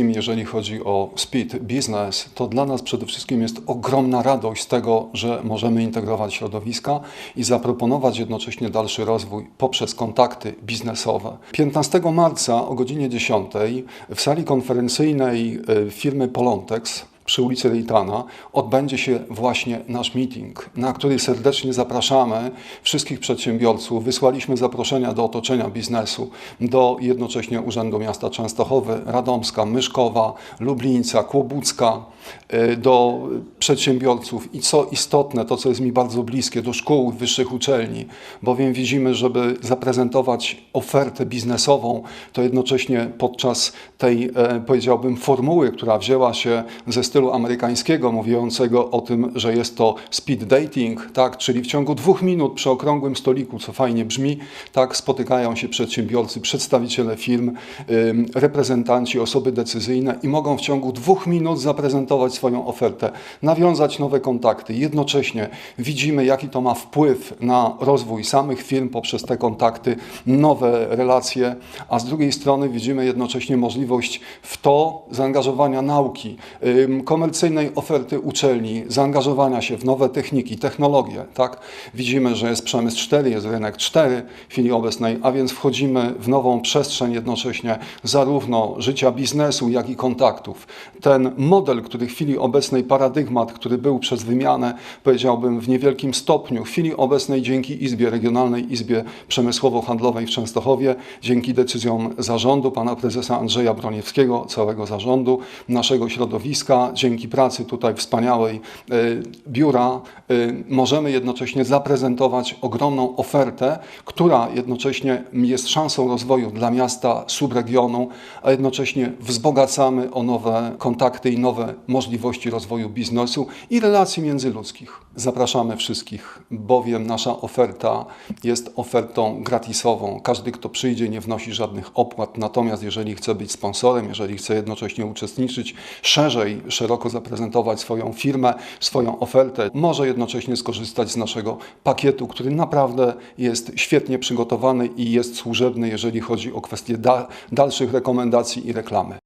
Jeżeli chodzi o Speed Business, to dla nas przede wszystkim jest ogromna radość z tego, że możemy integrować środowiska i zaproponować jednocześnie dalszy rozwój poprzez kontakty biznesowe. 15 marca o godzinie 10 w sali konferencyjnej e, firmy Polontex przy ulicy Rejtana odbędzie się właśnie nasz meeting, na który serdecznie zapraszamy wszystkich przedsiębiorców. Wysłaliśmy zaproszenia do otoczenia biznesu, do jednocześnie Urzędu Miasta Częstochowy, Radomska, Myszkowa, Lublińca, Kłobucka, y, do przedsiębiorców i co istotne, to co jest mi bardzo bliskie, do szkół, wyższych uczelni, bowiem widzimy, żeby zaprezentować ofertę biznesową, to jednocześnie podczas tej, e, powiedziałbym, formuły, która wzięła się ze stylu amerykańskiego, mówiącego o tym, że jest to speed dating, tak, czyli w ciągu dwóch minut przy okrągłym stoliku, co fajnie brzmi, tak, spotykają się przedsiębiorcy, przedstawiciele firm, reprezentanci, osoby decyzyjne i mogą w ciągu dwóch minut zaprezentować swoją ofertę, nawiązać nowe kontakty. Jednocześnie widzimy, jaki to ma wpływ na rozwój samych firm poprzez te kontakty, nowe relacje, a z drugiej strony widzimy jednocześnie możliwość w to zaangażowania nauki, komercyjnej oferty uczelni, zaangażowania się w nowe techniki, technologie. Tak? Widzimy, że jest przemysł 4, jest rynek 4 w chwili obecnej, a więc wchodzimy w nową przestrzeń jednocześnie zarówno życia biznesu, jak i kontaktów. Ten model, który w chwili obecnej, paradygmat, który był przez wymianę, powiedziałbym, w niewielkim stopniu, w chwili obecnej dzięki Izbie, Regionalnej Izbie Przemysłowo-Handlowej w Częstochowie, dzięki decyzjom zarządu, pana prezesa Andrzeja Broniewskiego, całego zarządu, naszego środowiska, dzięki pracy tutaj wspaniałej y, biura, y, możemy jednocześnie zaprezentować ogromną ofertę, która jednocześnie jest szansą rozwoju dla miasta, subregionu, a jednocześnie wzbogacamy o nowe kontakty i nowe możliwości rozwoju biznesu i relacji międzyludzkich. Zapraszamy wszystkich, bowiem nasza oferta jest ofertą gratisową. Każdy, kto przyjdzie, nie wnosi żadnych opłat. Natomiast jeżeli chce być sponsorem, jeżeli chce jednocześnie uczestniczyć szerzej, szeroko zaprezentować swoją firmę, swoją ofertę, może jednocześnie skorzystać z naszego pakietu, który naprawdę jest świetnie przygotowany i jest służebny, jeżeli chodzi o kwestie da- dalszych rekomendacji i reklamy.